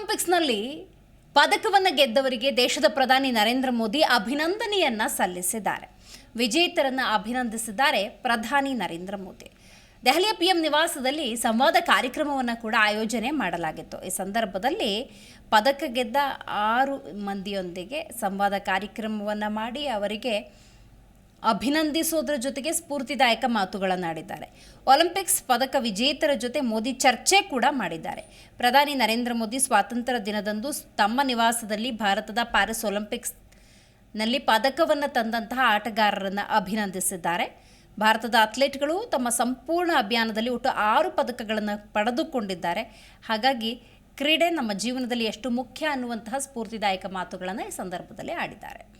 ಒಲಿಂಪಿಕ್ಸ್ನಲ್ಲಿ ಪದಕವನ್ನು ಗೆದ್ದವರಿಗೆ ದೇಶದ ಪ್ರಧಾನಿ ನರೇಂದ್ರ ಮೋದಿ ಅಭಿನಂದನೆಯನ್ನ ಸಲ್ಲಿಸಿದ್ದಾರೆ. ವಿಜೇತರನ್ನ ಅಭಿನಂದಿಸಿದ್ದಾರೆ ಪ್ರಧಾನಿ ನರೇಂದ್ರ ಮೋದಿ. ದೆಹಲಿಯ ಪಿಎಂ ನಿವಾಸದಲ್ಲಿ ಸಂವಾದ ಕಾರ್ಯಕ್ರಮವನ್ನು ಕೂಡ ಆಯೋಜನೆ ಮಾಡಲಾಗಿತ್ತು. ಈ ಸಂದರ್ಭದಲ್ಲಿ ಪದಕ ಗೆದ್ದ ಆರು ಮಂದಿಯೊಂದಿಗೆ ಸಂವಾದ ಕಾರ್ಯಕ್ರಮವನ್ನು ಮಾಡಿ ಅವರಿಗೆ ಅಭಿನಂದಿಸೋದ್ರ ಜೊತೆಗೆ ಸ್ಫೂರ್ತಿದಾಯಕ ಮಾತುಗಳನ್ನಾಡಿದ್ದಾರೆ. ಒಲಿಂಪಿಕ್ಸ್ ಪದಕ ವಿಜೇತರ ಜೊತೆ ಮೋದಿ ಚರ್ಚೆ ಕೂಡ ಮಾಡಿದ್ದಾರೆ. ಪ್ರಧಾನಿ ನರೇಂದ್ರ ಮೋದಿ ಸ್ವಾತಂತ್ರ್ಯ ದಿನದಂದು ತಮ್ಮ ನಿವಾಸದಲ್ಲಿ ಭಾರತದ ಪ್ಯಾರಿಸ್ ಒಲಿಂಪಿಕ್ಸ್ನಲ್ಲಿ ಪದಕವನ್ನು ತಂದಂತಹ ಆಟಗಾರರನ್ನು ಅಭಿನಂದಿಸಿದ್ದಾರೆ. ಭಾರತದ ಅಥ್ಲೀಟ್ಗಳು ತಮ್ಮ ಸಂಪೂರ್ಣ ಅಭಿಯಾನದಲ್ಲಿ ಒಟ್ಟು ಆರು ಪದಕಗಳನ್ನು ಪಡೆದುಕೊಂಡಿದ್ದಾರೆ. ಹಾಗಾಗಿ ಕ್ರೀಡೆ ನಮ್ಮ ಜೀವನದಲ್ಲಿ ಎಷ್ಟು ಮುಖ್ಯ ಅನ್ನುವಂತಹ ಸ್ಫೂರ್ತಿದಾಯಕ ಮಾತುಗಳನ್ನು ಈ ಸಂದರ್ಭದಲ್ಲಿ ಆಡಿದ್ದಾರೆ.